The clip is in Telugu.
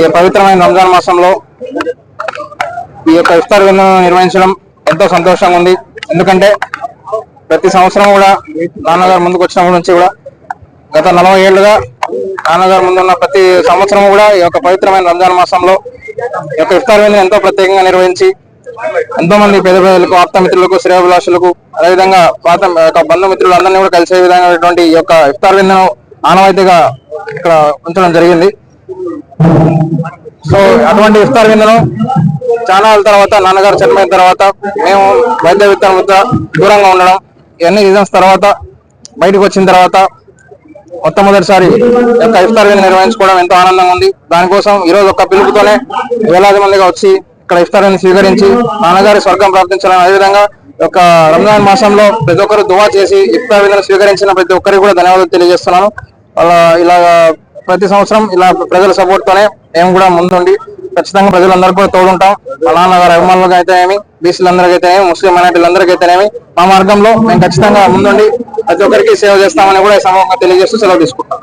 ఈ పవిత్రమైన రంజాన్ మాసంలో ఈ యొక్క ఇఫ్తార్ విందును నిర్వహించడం ఎంతో సంతోషంగా ఉంది. ఎందుకంటే ప్రతి సంవత్సరం కూడా నాన్నగారు ముందుకు వచ్చినప్పటి నుంచి కూడా గత నలభై ఏళ్ళుగా నాన్నగారు ముందున్న ప్రతి సంవత్సరం కూడా ఈ యొక్క పవిత్రమైన రంజాన్ మాసంలో ఈ యొక్క ఇఫ్తార్ విందును ఎంతో ప్రత్యేకంగా నిర్వహించి ఎంతో మంది పేద ప్రజలకు ఆప్తమిత్రులకు శ్రేయభిలాషులకు అదేవిధంగా పాత యొక్క బంధుమిత్రులు అందరినీ కూడా కలిసే విధమైనటువంటి ఈ యొక్క ఇఫ్తార్ విందును ఆనవాయితీగా ఇక్కడ ఉంచడం జరిగింది. సో అటువంటి ఇఫ్తార్ విందును చాలా తర్వాత నాన్నగారు చనిపోయిన తర్వాత మేము వైద్య విత్తనం దూరంగా ఉండడం ఇవన్నీ రీజన్స్ తర్వాత బయటకు వచ్చిన తర్వాత మొట్టమొదటిసారి యొక్క ఇఫ్తార్ విందు నిర్వహించుకోవడం ఎంతో ఆనందంగా ఉంది. దానికోసం ఈరోజు ఒక పిలుపుతోనే వేలాది మందిగా వచ్చి ఇక్కడ ఇఫ్తార్ విందు స్వీకరించి నాన్నగారి స్వర్గం ప్రార్థించాలని అదేవిధంగా ఈ యొక్క రంజాన్ మాసంలో ప్రతి ఒక్కరు దువా చేసి ఇఫ్తార్ విందును స్వీకరించిన ప్రతి ఒక్కరికి కూడా ధన్యవాదాలు తెలియజేస్తున్నాను. వాళ్ళ ఇలా ప్రతి సంవత్సరం ఇలా ప్రజల సపోర్ట్ తోనే మేము కూడా ముందుండి ఖచ్చితంగా ప్రజలందరూ కూడా తోడుంటాం. మా నాన్నగారు అభిమానులకు అయితేనేమి బీసీలందరికీ అయితేనేమి ముస్లిం మైనార్టీలందరికీ అయితేనేమి మా మార్గంలో మేము ఖచ్చితంగా ముందుండి ప్రతి ఒక్కరికి సేవ చేస్తామని కూడా ఈ సమూహంగా తెలియజేస్తూ సెలవు తీసుకుంటాం.